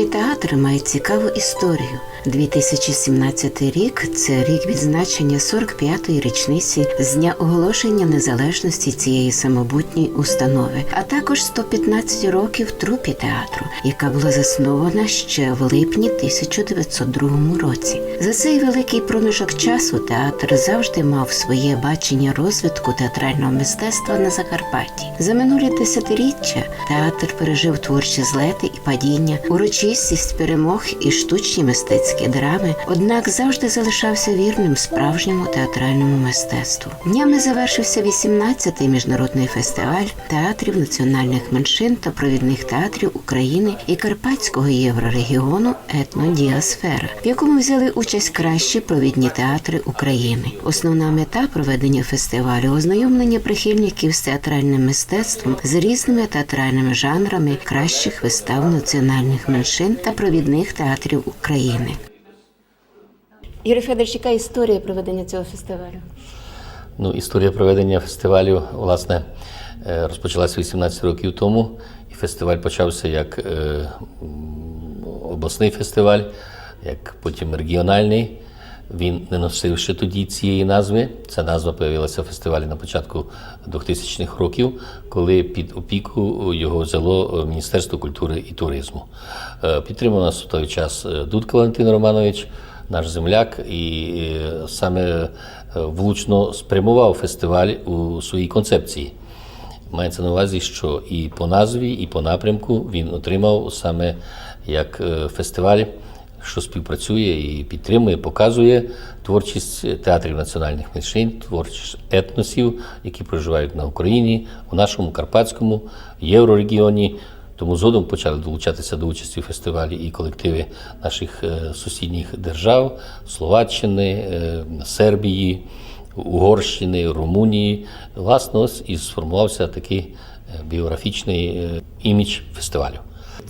Драматичний театр має цікаву історію. 2017 рік це рік відзначення 45-ї річниці з дня оголошення незалежності цієї самобутньої установи, а також 115 років трупі театру, яка була заснована ще в липні 1902 році. За цей великий проміжок часу театр завжди мав своє бачення розвитку театрального мистецтва на Закарпатті. За минулі десятиріччя театр пережив творчі злети і падіння, урочистість перемог і штучні мистецькі драми, однак завжди залишався вірним справжньому театральному мистецтву. Днями завершився 18-й міжнародний фестиваль театрів національних меншин та провідних театрів України і Карпатського єврорегіону Етнодіасфера, в якому взяли участь кращі провідні театри України. Основна мета проведення фестивалю ознайомлення прихильників з театральним мистецтвом з різними театральними жанрами кращих вистав національних меншин та провідних театрів України. Юрій Федорович, яка історія проведення цього фестивалю? Ну, історія проведення фестивалю, власне, е, розпочалася 18 років тому. І фестиваль почався як е, обласний фестиваль, як потім регіональний. Він не носив ще тоді цієї назви. Ця назва з'явилася в фестивалі на початку 2000-х років, коли під опіку його взяло е, Міністерство культури і туризму. Е, Підтримав нас в той час е, Дудко Валентин Романович, наш земляк, і саме влучно спрямував фестиваль у своїй концепції. Мається на увазі, що і по назві, і по напрямку він отримав саме як фестиваль, що співпрацює і підтримує, показує творчість театрів національних меншин, творчість етносів, які проживають на Україні, у нашому Карпатському, єврорегіоні. Тому згодом почали долучатися до участі у фестивалі і колективи наших е, сусідніх держав Словаччини, е, Сербії, Угорщини, Румунії. Власне, ось і сформувався такий е, біографічний імідж фестивалю.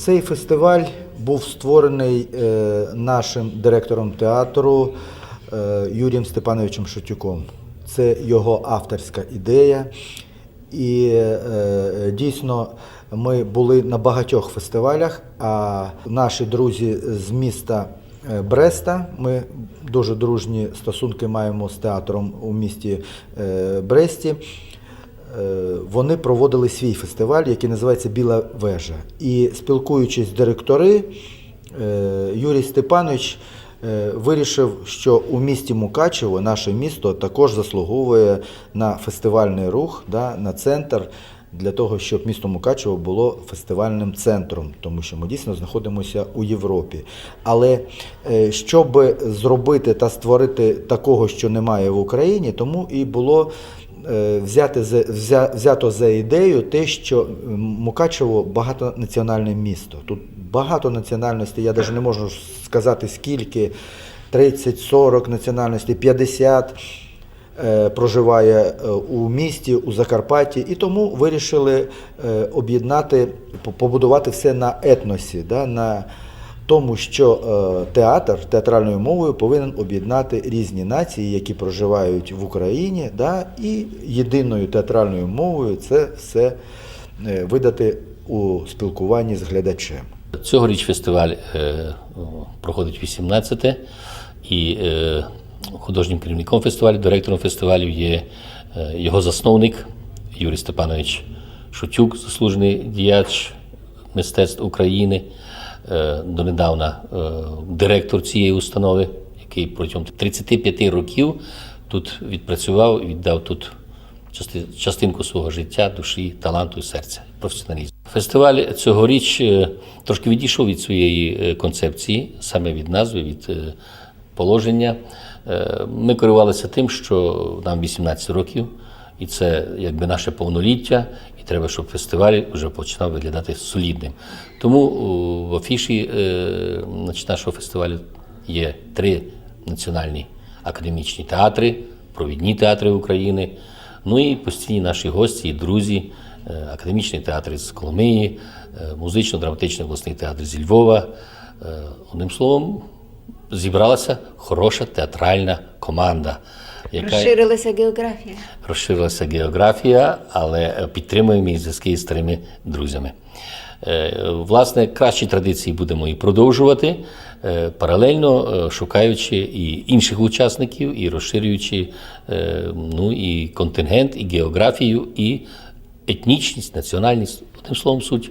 Цей фестиваль був створений е, нашим директором театру е, Юрієм Степановичем Шутюком. Це його авторська ідея. І е, дійсно ми були на багатьох фестивалях, а наші друзі з міста Бреста, ми дуже дружні стосунки маємо з театром у місті Бресті. Е, Вони проводили свій фестиваль, який називається Біла вежа. І спілкуючись з директори, е, Юрій Степанович е, вирішив, що у місті Мукачево наше місто також заслуговує на фестивальний рух, на центр. Для того, щоб місто Мукачево було фестивальним центром, тому що ми дійсно знаходимося у Європі. Але щоб зробити та створити такого, що немає в Україні, тому і було взяти за, взя, взято за ідею те, що Мукачево багатонаціональне місто. Тут багато національностей, я навіть не можу сказати скільки, 30-40 національностей, 50 е, проживає е, у місті, у Закарпатті, і тому вирішили е, об'єднати, побудувати все на етносі, да, на тому, що е, театр театральною мовою повинен об'єднати різні нації, які проживають в Україні, да, і єдиною театральною мовою це все е, видати у спілкуванні з глядачем. Цьогоріч фестиваль е, проходить 18-те, і художнім керівником фестивалю, директором фестивалю є його засновник Юрій Степанович Шутюк, заслужений діяч мистецтв України, донедавна е, директор цієї установи, який протягом 35 років тут відпрацював і віддав тут частинку свого життя, душі, таланту і серця, професіоналізму. Фестиваль цьогоріч е, трошки відійшов від своєї е, концепції, саме від назви, від е, положення. Е, Ми керувалися тим, що нам 18 років, і це якби наше повноліття, і треба, щоб фестиваль вже починав виглядати солідним. Тому в афіші е, нашого фестивалю є три національні академічні театри, провідні театри України. Ну і постійні наші гості і друзі, е, академічний театр з Коломиї, е, музично-драматичний обласний театр зі Львова. Е, Одним словом, зібралася хороша театральна команда, яка Розширилася географія. розширилася географія, але е, підтримуємо і зв'язки з старими друзями. Е, Власне, кращі традиції будемо і продовжувати, е, паралельно шукаючи і інших учасників, і розширюючи ну, і контингент, і географію, і етнічність, національність, одним словом, суть.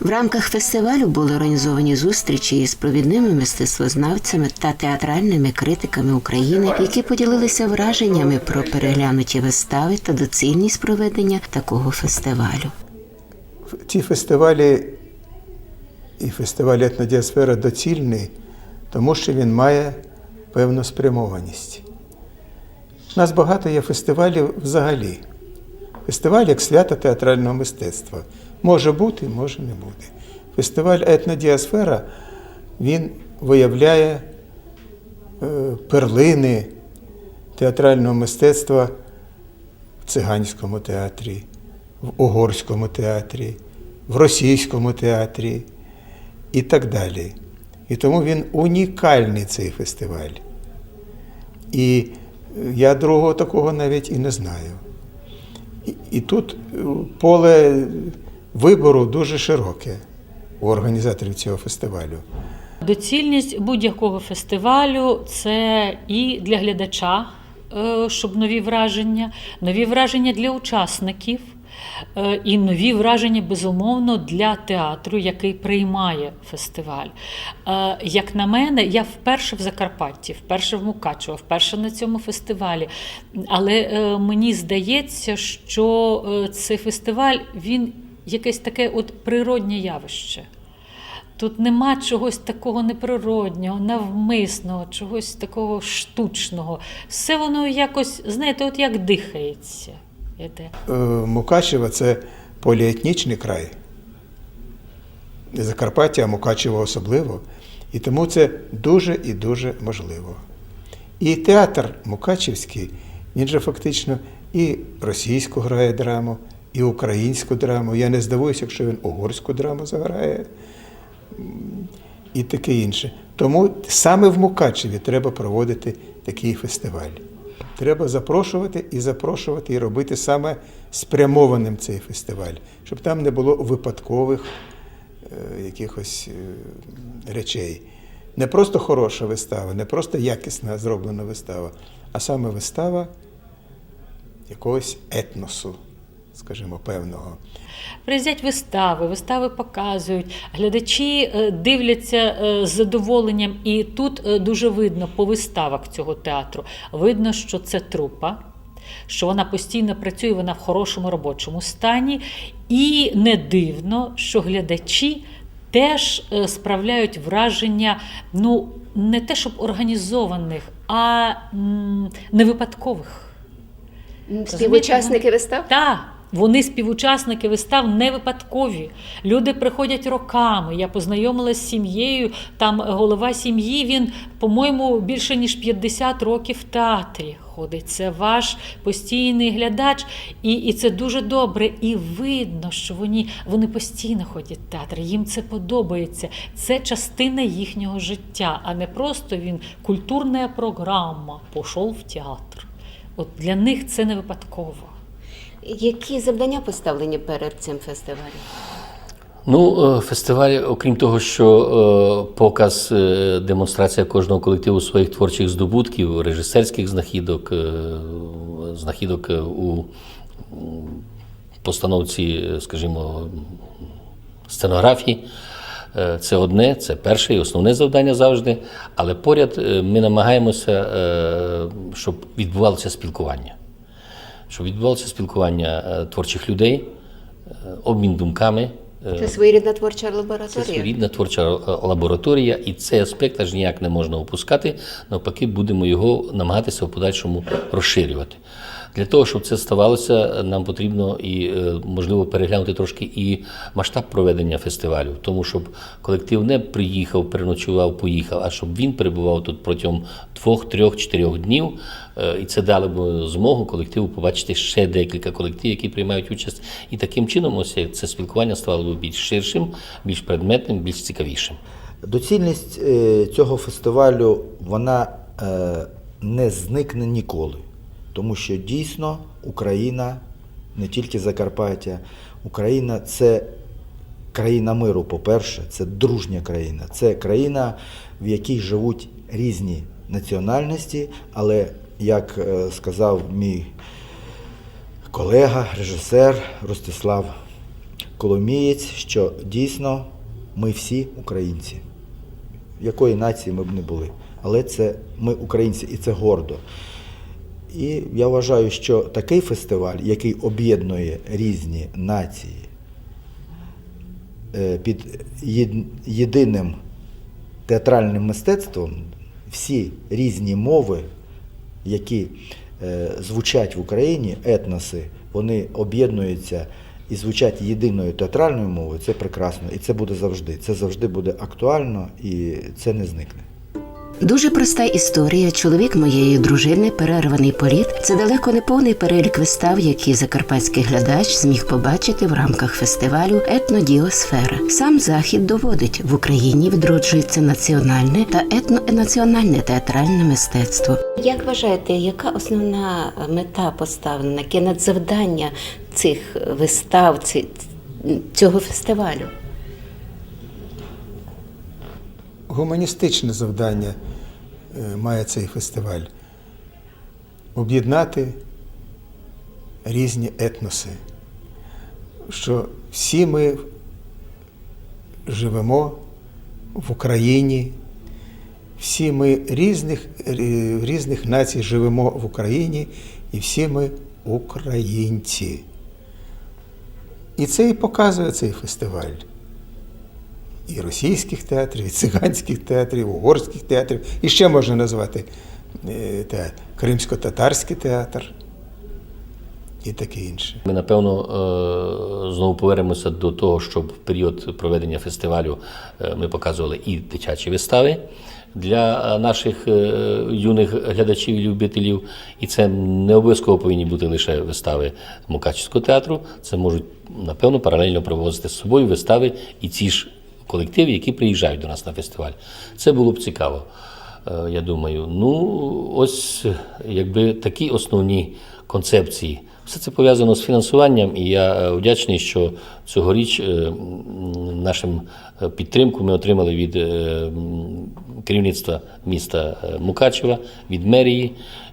В рамках фестивалю були організовані зустрічі із провідними мистецтвознавцями та театральними критиками України, які поділилися враженнями про переглянуті вистави та доцільність проведення такого фестивалю. ці фестивалі і фестиваль етнодіасфера доцільний, тому що він має певну спрямованість. У нас багато є фестивалів взагалі. Фестиваль як свято театрального мистецтва. Може бути, може не бути. Фестиваль етнодіасфера він виявляє е, перлини театрального мистецтва в циганському театрі, в угорському театрі, в російському театрі і так далі. І тому він унікальний цей фестиваль. І я другого такого навіть і не знаю. І, і тут поле вибору дуже широке у організаторів цього фестивалю. Доцільність будь-якого фестивалю це і для глядача, е, щоб нові враження, нові враження для учасників. е, І нові враження, безумовно, для театру, який приймає фестиваль. Е, Як на мене, я вперше в Закарпатті, вперше в Мукачево, вперше на цьому фестивалі. Але мені здається, що цей фестиваль він якесь таке от природнє явище. Тут нема чогось такого неприроднього, навмисного, чогось такого штучного. Все воно якось, знаєте, от як дихається. Е, Мукачево це поліетнічний край. Закарпаття, а Мукачево особливо. І тому це дуже і дуже можливо. І театр Мукачевський, він же фактично і російську грає драму, і українську драму. Я не здивуюся, якщо він угорську драму заграє і таке інше. Тому саме в Мукачеві треба проводити такий фестиваль. Треба запрошувати і запрошувати, і робити саме спрямованим цей фестиваль, щоб там не було випадкових е, якихось е, речей. Не просто хороша вистава, не просто якісна зроблена вистава, а саме вистава якогось етносу, скажімо, певного. Приїздять вистави, вистави показують, глядачі е, дивляться е, з задоволенням, і тут е, дуже видно по виставах цього театру. Видно, що це трупа, що вона постійно працює, вона в хорошому робочому стані. І не дивно, що глядачі теж справляють враження, ну, не те, щоб організованих, а не випадкових. Співучасники вистав? Так, вони співучасники вистав не випадкові. Люди приходять роками. Я познайомилася з сім'єю. Там голова сім'ї, він, по-моєму, більше ніж 50 років в театрі ходить. Це ваш постійний глядач, і, і це дуже добре. І видно, що вони, вони постійно ходять в театр. Їм це подобається. Це частина їхнього життя, а не просто він культурна програма. Пішов в театр. От для них це не випадково. Які завдання поставлені перед цим фестивалем? Ну, е, фестиваль, окрім того, що е, показ, е, демонстрація кожного колективу своїх творчих здобутків, режисерських знахідок, знахідок у постановці, скажімо, сценографії. Це одне, це перше і основне завдання завжди. Але поряд ми намагаємося, щоб відбувалося спілкування. Щоб відбувалося спілкування е, творчих людей, е, обмін думками. е, Це своєрідна творча це лабораторія. своєрідна творча лабораторія, і цей аспект аж ніяк не можна опускати. Навпаки, будемо його намагатися в подальшому розширювати. Для того, щоб це ставалося, нам потрібно і е, можливо переглянути трошки і масштаб проведення фестивалю, тому щоб колектив не приїхав, переночував, поїхав, а щоб він перебував тут протягом двох, трьох, чотирьох днів. Е, І це дало б змогу колективу побачити ще декілька колективів, які приймають участь. І таким чином, ось це спілкування стало б більш ширшим, більш предметним, більш цікавішим. Доцільність е, цього фестивалю вона не зникне ніколи, тому що дійсно Україна, не тільки Закарпаття, Україна це країна миру, по-перше, це дружня країна. Це країна, в якій живуть різні національності, але, як е, сказав мій колега, режисер Ростислав Коломієць, що дійсно ми всі українці. Якої нації ми б не були. Але це ми українці, і це гордо. І я вважаю, що такий фестиваль, який об'єднує різні нації е, під єдиним театральним мистецтвом, всі різні мови, які е, звучать в Україні, етноси, вони об'єднуються і звучать єдиною театральною мовою, це прекрасно. І це буде завжди. Це завжди буде актуально і це не зникне. Дуже проста історія. Чоловік моєї дружини, перерваний політ. Це далеко не повний перелік вистав, які закарпатський глядач зміг побачити в рамках фестивалю Етнодіосфера. Сам захід доводить в Україні відроджується національне та етнонаціональне театральне мистецтво. Як вважаєте, яка основна мета поставлена, яке надзавдання цих вистав, цього фестивалю? Гуманістичне завдання е, має цей фестиваль об'єднати різні етноси, що всі ми живемо в Україні, всі ми різних, різних націй живемо в Україні, і всі ми українці. І це і показує цей фестиваль і російських театрів, і циганських театрів, і угорських театрів, і ще можна назвати е, те, Кримсько-татарський театр і таке інше. Ми напевно е, знову повернемося до того, щоб в період проведення фестивалю е, ми показували і дитячі вистави для наших юних глядачів і любителів. І це не обов'язково повинні бути лише вистави Мукачівського театру. Це можуть напевно паралельно провозити з собою вистави і ці ж колективи, які приїжджають до нас на фестиваль. Це було б цікаво. Е, Я думаю, ну ось якби такі основні концепції. Все це пов'язано з фінансуванням, і я е, вдячний, що цьогоріч е, нашим підтримку ми отримали від керівництва міста Мукачева, від мерії,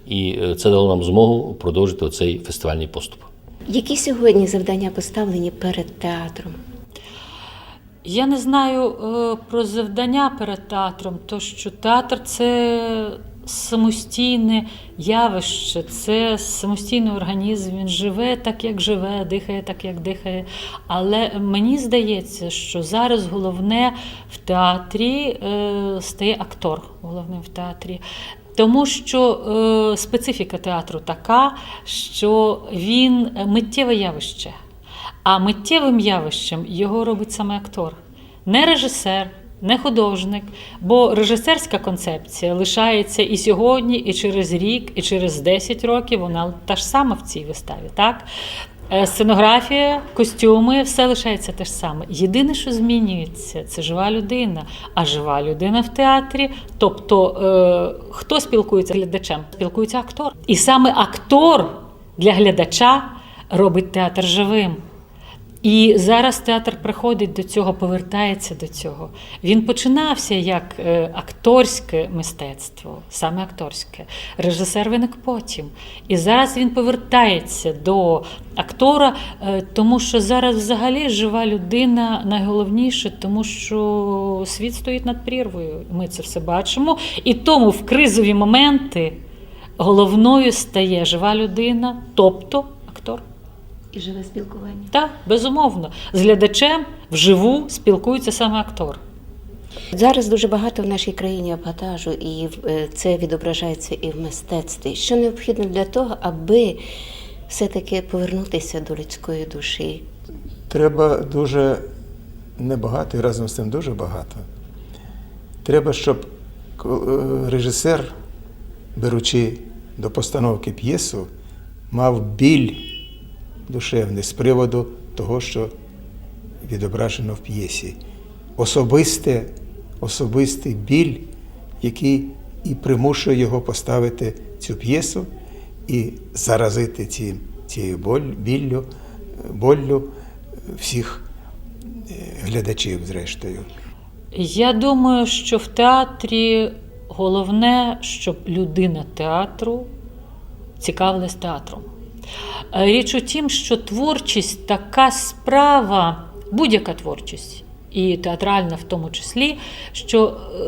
і це дало нам змогу продовжити цей фестивальний поступ. Які сьогодні завдання поставлені перед театром? Я не знаю е, про завдання перед театром, то що театр це самостійне явище, це самостійний організм. Він живе так, як живе, дихає так, як дихає. Але мені здається, що зараз головне в театрі е, стає актор, головним в театрі. Тому що е, специфіка театру така, що він миттєве явище. А миттєвим явищем його робить саме актор, не режисер, не художник. Бо режисерська концепція лишається і сьогодні, і через рік, і через 10 років вона та ж сама в цій виставі. Так? Е, Сценографія, костюми, все лишається те ж саме. Єдине, що змінюється, це жива людина. А жива людина в театрі. Тобто, е, хто спілкується з глядачем? Спілкується актор. І саме актор для глядача робить театр живим. І зараз театр приходить до цього, повертається до цього. Він починався як е, акторське мистецтво, саме акторське. Режисер виник потім. І зараз він повертається до актора, е, тому що зараз взагалі жива людина найголовніше, тому що світ стоїть над прірвою. Ми це все бачимо. І тому в кризові моменти головною стає жива людина, тобто актор. І живе спілкування. Так, безумовно. З глядачем вживу спілкується саме актор. Зараз дуже багато в нашій країні апатажу, і е, це відображається і в мистецтві. Що необхідно для того, аби все-таки повернутися до людської душі? Треба дуже небагато і разом з тим дуже багато. Треба, щоб е, режисер, беручи до постановки п'єсу, мав біль душевний з приводу того, що відображено в п'єсі. Особисте, особистий біль, який і примушує його поставити цю п'єсу і заразити ці, цією біллю, боллю всіх глядачів, зрештою. Я думаю, що в театрі головне, щоб людина театру цікавилась театром. Е, Річ у тім, що творчість така справа, будь-яка творчість, і театральна в тому числі, що е,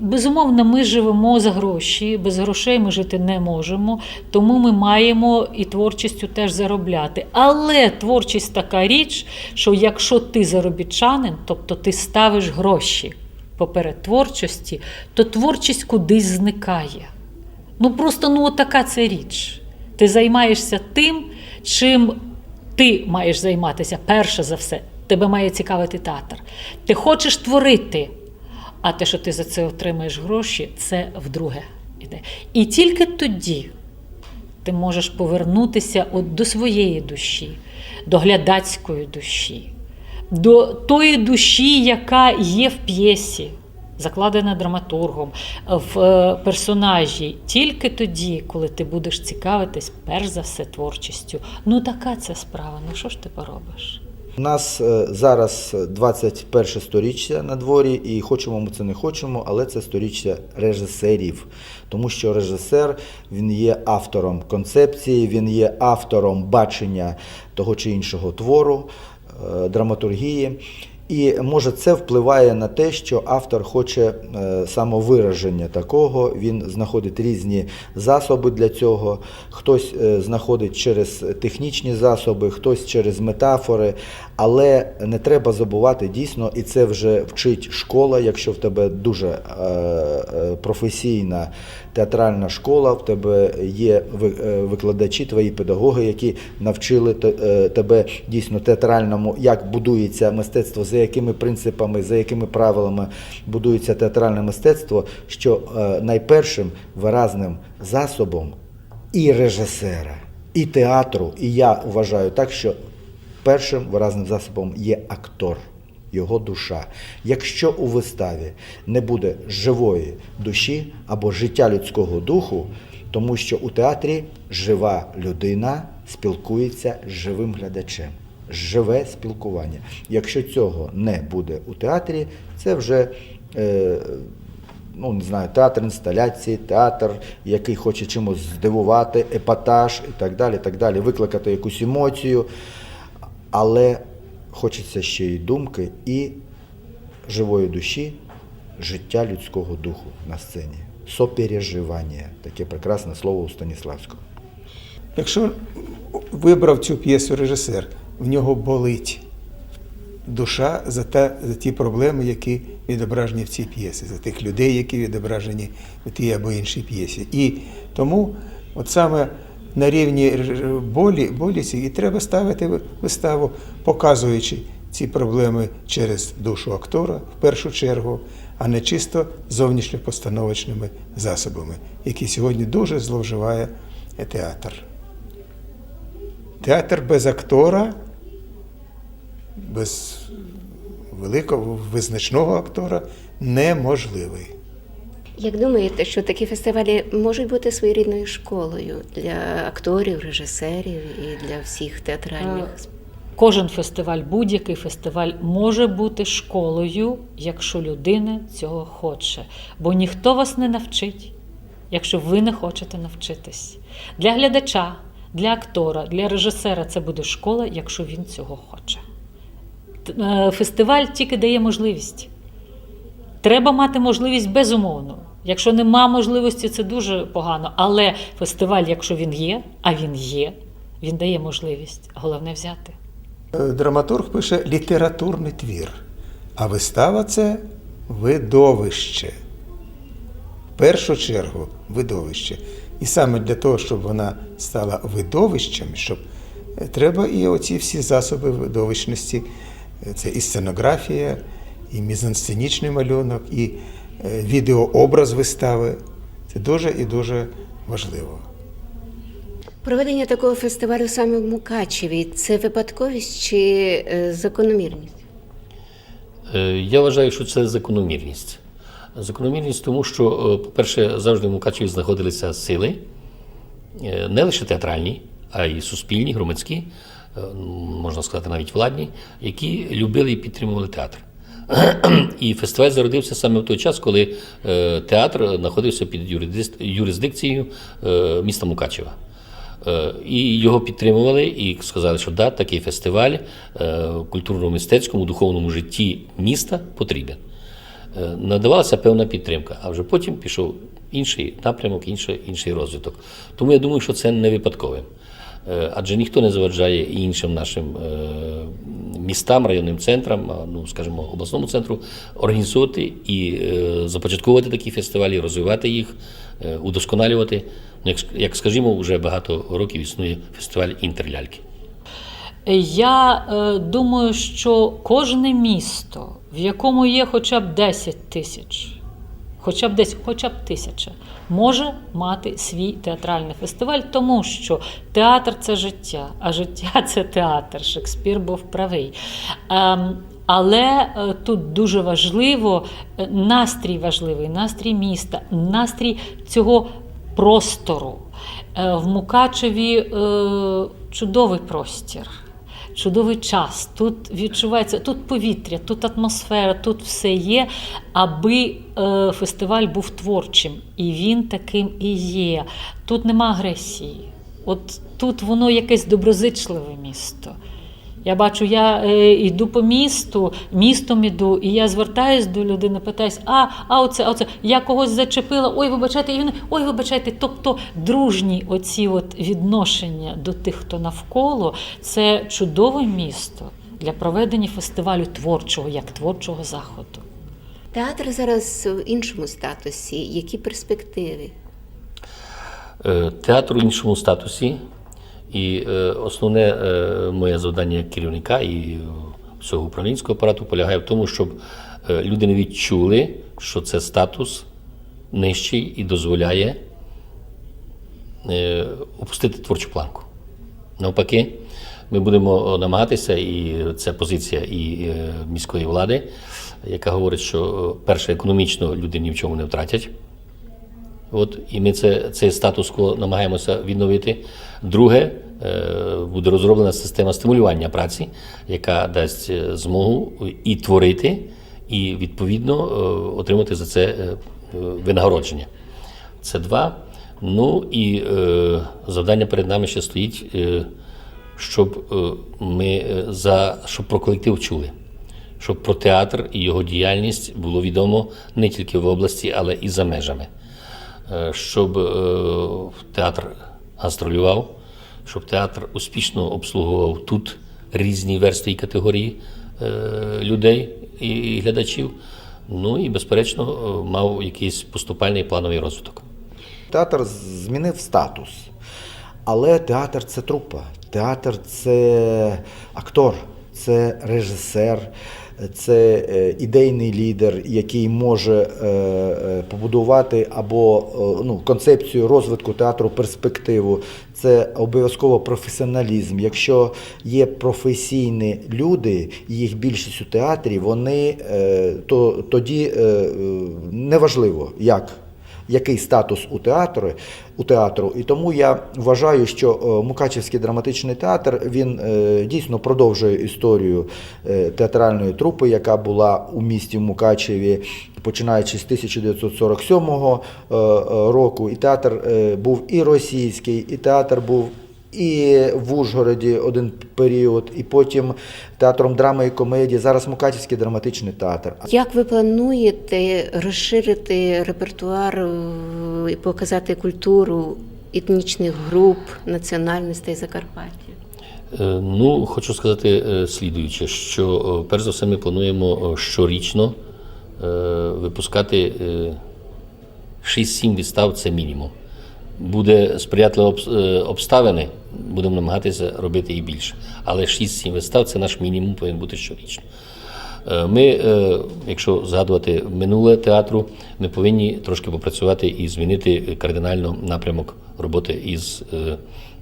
безумовно ми живемо за гроші, без грошей ми жити не можемо, тому ми маємо і творчістю теж заробляти. Але творчість така річ, що якщо ти заробітчанин, тобто ти ставиш гроші поперед творчості, то творчість кудись зникає. Ну просто ну така це річ. Ти займаєшся тим, чим ти маєш займатися перше за все. Тебе має цікавити театр. Ти хочеш творити, а те, що ти за це отримаєш гроші, це вдруге іде. І тільки тоді ти можеш повернутися от до своєї душі, до глядацької душі, до тої душі, яка є в п'єсі, закладена драматургом, в е, персонажі. Тільки тоді, коли ти будеш цікавитись, перш за все, творчістю. Ну така ця справа. Ну що ж ти поробиш? У нас е, зараз 21 сторіччя на дворі, і хочемо ми це не хочемо, але це сторіччя режисерів. Тому що режисер він є автором концепції, він є автором бачення того чи іншого твору, е, драматургії. І може це впливає на те, що автор хоче е, самовираження такого. Він знаходить різні засоби для цього. Хтось е, знаходить через технічні засоби, хтось через метафори. Але не треба забувати дійсно, і це вже вчить школа. Якщо в тебе дуже е, е, професійна театральна школа, в тебе є е, викладачі, твої педагоги, які навчили тебе дійсно театральному, як будується мистецтво, за якими принципами, за якими правилами будується театральне мистецтво, що найпершим виразним засобом і режисера, і театру, і я вважаю так, що першим виразним засобом є актор. Його душа. Якщо у виставі не буде живої душі або життя людського духу, тому що у театрі жива людина спілкується з живим глядачем, живе спілкування. Якщо цього не буде у театрі, це вже е, ну не знаю, театр інсталяції, театр, який хоче чимось здивувати, епатаж і так далі, так далі, викликати якусь емоцію. Але хочеться ще й думки, і живої душі, життя людського духу на сцені. Сопереживання. Таке прекрасне слово у Станіславського. Якщо вибрав цю п'єсу режисер, в нього болить душа за, та, за ті проблеми, які відображені в цій п'єсі, за тих людей, які відображені в тій або іншій п'єсі. І тому, от саме на рівні болі, болісті, і треба ставити виставу, показуючи ці проблеми через душу актора в першу чергу, а не чисто зовнішньопостановочними засобами, які сьогодні дуже зловживає театр. Театр без актора, без великого визначного актора неможливий. Як думаєте, що такі фестивалі можуть бути своєрідною школою для акторів, режисерів і для всіх театральних? Кожен фестиваль, будь-який фестиваль може бути школою, якщо людина цього хоче. Бо ніхто вас не навчить, якщо ви не хочете навчитись. Для глядача, для актора, для режисера це буде школа, якщо він цього хоче. Е, Фестиваль тільки дає можливість. Треба мати можливість безумовно. Якщо нема можливості, це дуже погано. Але фестиваль, якщо він є, а він є, він дає можливість. Головне взяти. Е, Драматург пише літературний твір, а вистава це видовище. В першу чергу видовище. І саме для того, щоб вона стала видовищем, щоб е, треба і оці всі засоби видовищності. Е, Це і сценографія, і мізансценічний малюнок, і е, відеообраз вистави. Це дуже і дуже важливо. Проведення такого фестивалю саме в Мукачеві це випадковість чи е, закономірність? Е, Я вважаю, що це закономірність. Закономірність, тому що, по-перше, завжди в Мукачеві знаходилися сили, не лише театральні, а й суспільні, громадські, можна сказати, навіть владні, які любили і підтримували театр. І фестиваль зародився саме в той час, коли е, театр знаходився під юрисдикцією е, міста Мукачева. Е, І його підтримували і сказали, що да, такий фестиваль культурно-мистецькому, духовному житті міста потрібен. Надавалася певна підтримка, а вже потім пішов інший напрямок, інший, інший розвиток. Тому я думаю, що це не випадкове. Е, Адже ніхто не заважає іншим нашим е, містам, районним центрам, ну скажімо, обласному центру організовувати і е, започатковувати такі фестивалі, розвивати їх, удосконалювати. Ну, Як, скажімо, вже багато років існує фестиваль інтерляльки. Я е, думаю, що кожне місто, в якому є хоча б 10 тисяч, хоча б 10, хоча б тисяча, може мати свій театральний фестиваль, тому що театр це життя, а життя це театр. Шекспір був правий. Ем, але е, тут дуже важливо е, настрій важливий, настрій міста, настрій цього простору. Е, В Мукачеві чудовий простір, чудовий час. Тут відчувається тут повітря, тут атмосфера, тут все є, аби е, фестиваль був творчим. І він таким і є. Тут нема агресії. От тут воно якесь доброзичливе місто. Я бачу, я е, йду по місту, містом іду, і я звертаюсь до людини, питаюсь, а, а оце, а оце, я когось зачепила, ой, вибачайте, і він, ой, вибачайте. Тобто дружні оці от відношення до тих, хто навколо, це чудове місто для проведення фестивалю творчого, як творчого заходу. Театр зараз в іншому статусі. Які перспективи? Е, Театр у іншому статусі. І е, основне е, моє завдання як керівника і всього управлінського апарату полягає в тому, щоб е, люди не відчули, що це статус нижчий і дозволяє опустити творчу планку. Навпаки, ми будемо намагатися, і це позиція і міської влади, яка говорить, що перше, економічно люди ні в чому не втратять. От, і ми це, цей статус-кво намагаємося відновити. Друге, е, буде розроблена система стимулювання праці, яка дасть е, змогу і творити, і відповідно е, отримати за це винагородження. Це два. Ну і е, завдання перед нами ще стоїть, е, щоб е, ми за щоб про колектив чули щоб про театр і його діяльність було відомо не тільки в області, але і за межами. Е, Щоб е, театр гастролював, щоб театр успішно обслуговував тут різні верстви і категорії е, людей і глядачів. Ну і, безперечно, мав якийсь поступальний плановий розвиток. Театр змінив статус. Але театр це трупа, театр це актор, це режисер, це е, ідейний лідер, який може е, е, побудувати або ну, концепцію розвитку театру, перспективу. Це обов'язково професіоналізм. Якщо є професійні люди, їх більшість у театрі, вони то тоді неважливо як який статус у театру, у театру. І тому я вважаю, що е, Мукачевський драматичний театр він е, дійсно продовжує історію е, театральної трупи, яка була у місті Мукачеві, починаючи з 1947 е, е, року. І театр був і російський, і театр був. І в Ужгороді один період, і потім театром драми і комедії. Зараз Мукачівський драматичний театр. Як ви плануєте розширити репертуар е, і показати культуру етнічних груп, національностей Закарпаття? Е, Ну, хочу сказати е, слідуюче, що перш за все ми плануємо щорічно випускати е, 6-7 вистав це мінімум. Буде сприятливі е, обставини, будемо намагатися робити і більше. Але 6-7 вистав це наш мінімум повинен бути щорічно. Е, Ми, е, якщо згадувати минуле театру, ми повинні трошки попрацювати і змінити кардинально напрямок роботи із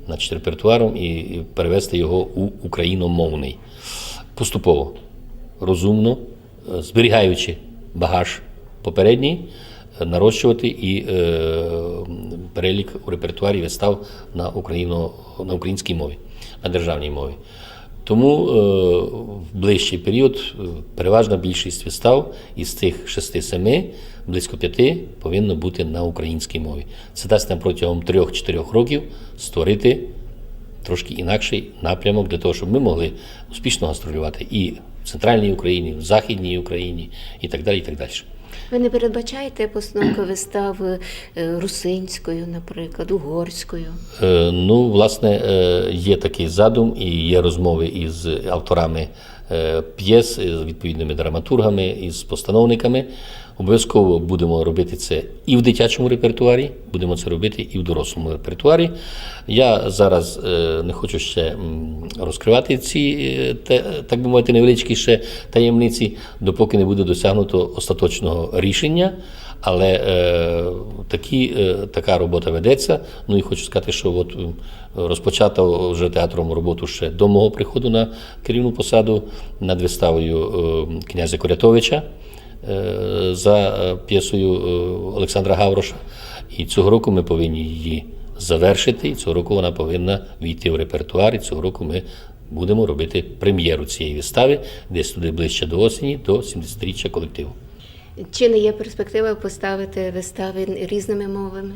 значить, репертуаром і перевести його у україномовний. Поступово, розумно, зберігаючи багаж попередній, нарощувати і е, перелік у репертуарі вистав на, на українській мові. на державній мові. Тому е, в ближчий період е, переважна більшість вистав із цих шести-семи, близько п'яти, повинно бути на українській мові. Це дасть нам протягом трьох-чотирьох років створити трошки інакший напрямок для того, щоб ми могли успішно гастролювати і в центральній Україні, в Західній Україні і так далі. І так далі. Ви не передбачаєте постановку вистав е, русинською, наприклад, угорською? Е, Ну, власне, е, є такий задум і є розмови із авторами п'єс, з відповідними драматургами, із постановниками. Обов'язково будемо робити це і в дитячому репертуарі, будемо це робити і в дорослому репертуарі. Я зараз е, не хочу ще розкривати ці, е, так би мовити, невеличкі ще таємниці, допоки не буде досягнуто остаточного рішення. Але е, такі, е, така робота ведеться. Ну і хочу сказати, що от розпочата вже театром роботу ще до мого приходу на керівну посаду над виставою е, князя Корятовича е, за е, п'єсою е, Олександра Гавроша. І цього року ми повинні її завершити. І цього року вона повинна війти в репертуар. І цього року ми будемо робити прем'єру цієї вистави, десь туди ближче до осені, до 70-річчя колективу. Чи не є перспектива поставити вистави різними мовами?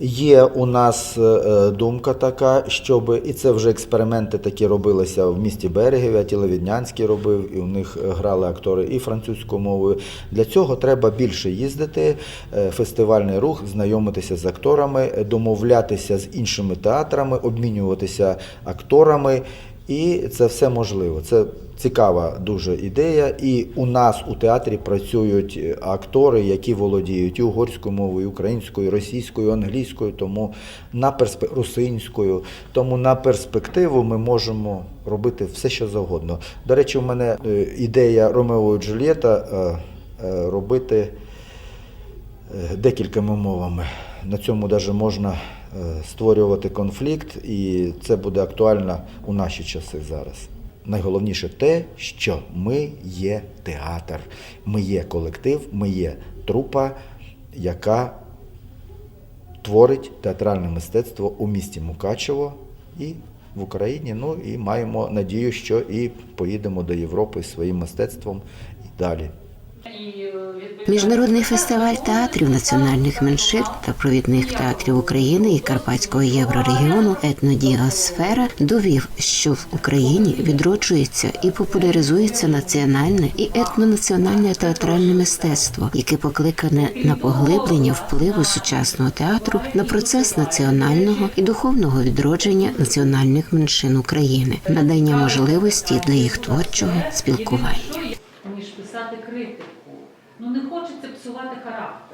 Є у нас е, думка така, щоб і це вже експерименти такі робилися в місті Берегів, я Тіловіднянський робив, і у них е, грали актори і французькою мовою. Для цього треба більше їздити, е, фестивальний рух, знайомитися з акторами, е, домовлятися з іншими театрами, обмінюватися акторами. І це все можливо. Це цікава дуже ідея. І у нас у театрі працюють е, актори, які володіють угорською мовою, українською, російською, англійською, тому на перспе... русинською. Тому на перспективу ми можемо робити все, що завгодно. До речі, у мене е, ідея Ромео і Джульєта е, робити декількома мовами. На цьому навіть можна створювати конфлікт, і це буде актуально у наші часи зараз. Найголовніше те, що ми є театр, ми є колектив, ми є трупа, яка творить театральне мистецтво у місті Мукачево і в Україні. Ну і маємо надію, що і поїдемо до Європи своїм мистецтвом і далі. Міжнародний фестиваль театрів національних меншин та провідних театрів України і Карпатського єврорегіону Етнодіасфера довів, що в Україні відроджується і популяризується національне і етнонаціональне театральне мистецтво, яке покликане на поглиблення впливу сучасного театру на процес національного і духовного відродження національних меншин України, надання можливості для їх творчого спілкування. ніж писати критику. Ну не хочеться псувати характер.